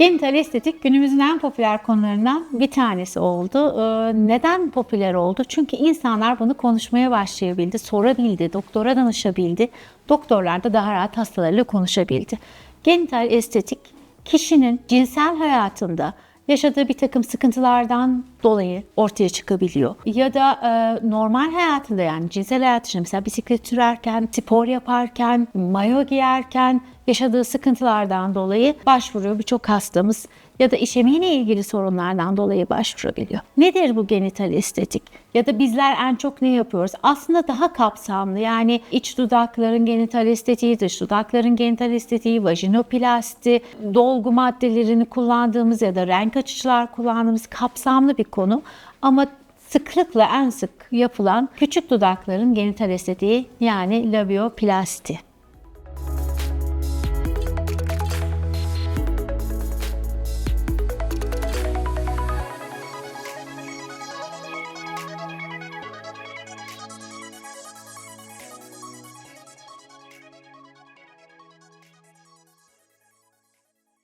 Genital estetik günümüzün en popüler konularından bir tanesi oldu. Ee, neden popüler oldu? Çünkü insanlar bunu konuşmaya başlayabildi, sorabildi, doktora danışabildi. Doktorlar da daha rahat hastalarıyla konuşabildi. Genital estetik kişinin cinsel hayatında yaşadığı bir takım sıkıntılardan dolayı ortaya çıkabiliyor. Ya da e, normal hayatında yani cinsel hayatında mesela bisiklet sürerken, spor yaparken, mayo giyerken yaşadığı sıkıntılardan dolayı başvuruyor birçok hastamız ya da işemeyle ilgili sorunlardan dolayı başvurabiliyor. Nedir bu genital estetik? Ya da bizler en çok ne yapıyoruz? Aslında daha kapsamlı yani iç dudakların genital estetiği, dış dudakların genital estetiği, vajinoplasti, dolgu maddelerini kullandığımız ya da renk açıcılar kullandığımız kapsamlı bir konu. Ama sıklıkla en sık yapılan küçük dudakların genital estetiği yani labioplasti.